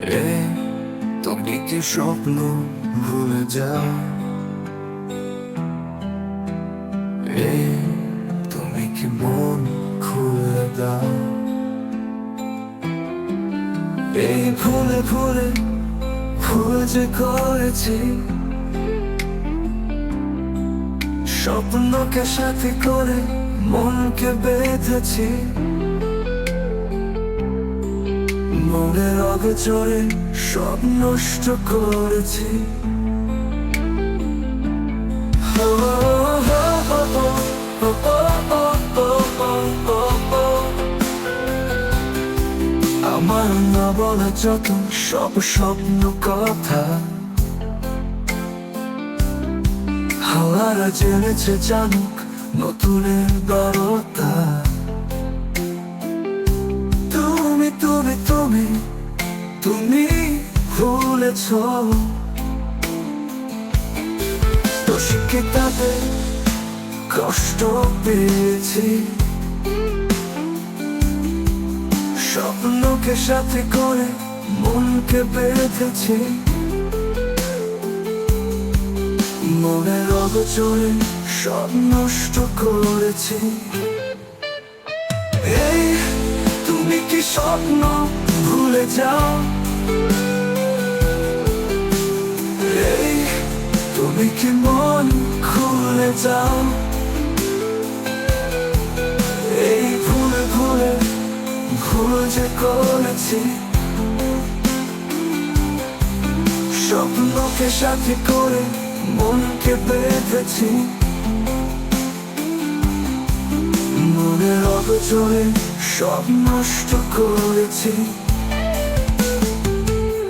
এ তুমি কি স্বপ্ন ভুলে যাও? এ তুমি কি মন খুলে দাও? এই ভুলে ভুলে ভুল যে করেছি। স্বপ্নকে সাথে করে মনকে বেঁধেছি। মনের অগচরে সব নষ্ট করেছি। আমার না বলা যত সব স্বপ্ন কথা। হাওয়ারা জেনেছে জানুক নতুনের দরতা ভুলেছ দোষীকে তাদের কষ্ট পেয়েছি। স্বপ্নকে সাথে করে মনকে বেঁধেছি। মনের অগচরে সব নষ্ট করেছি। এই, তুমি কি স্বপ্ন ভুলে যাও? এই তুমি কি মন খুলে যাও এই ভুলে ভুলে ভুল যে করেছি, স্বপ্নকে সাথে করে মনকে বেঁধেছি মনের অগচরে সব নষ্ট করেছি।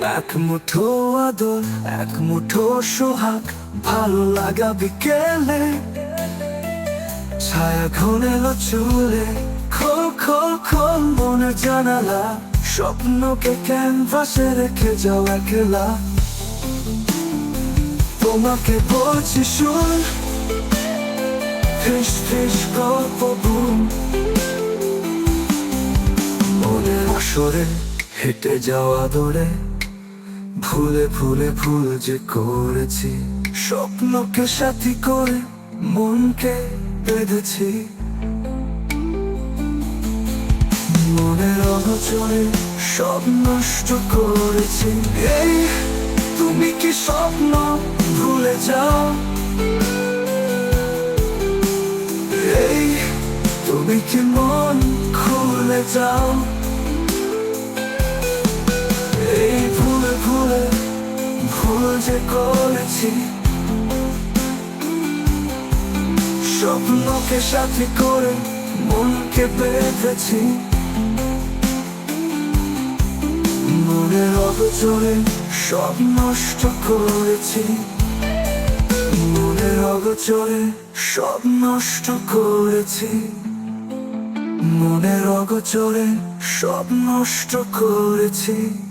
এক মুঠো আদর, এক মুঠো সোহাগ, ভালো লাগা বিকেলে। ছায়া ঘনেলো চুলে খোল খোল খোল মনে জানালা। স্বপ্নকে ক্যানভাসে রেখে যাও একলা। তোমাকে বলছি শুন, ফিস ফিস গল্প বুন মনের আসরে হেঁটে যাওয়া দৌড়ে ভুলে ভুলে ভুল যে করেছি, স্বপ্নকে সাথী করে মনকে বেঁধেছি। মনের অগচরে সব নষ্ট করেছি। এই তুমি কি স্বপ্ন ভুলে যাও? এই তুমি কি মন খুলে যাও? যে করেছি। স্বপ্নকে সাথে করে মনকে বেঁধেছি। মনের অগচরে সব নষ্ট করেছি। মনের অগচরে সব নষ্ট করেছি। মনের অগচরে সব নষ্ট করেছি।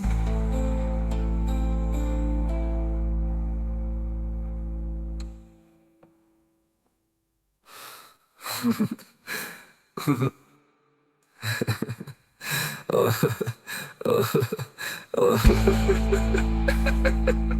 Oh.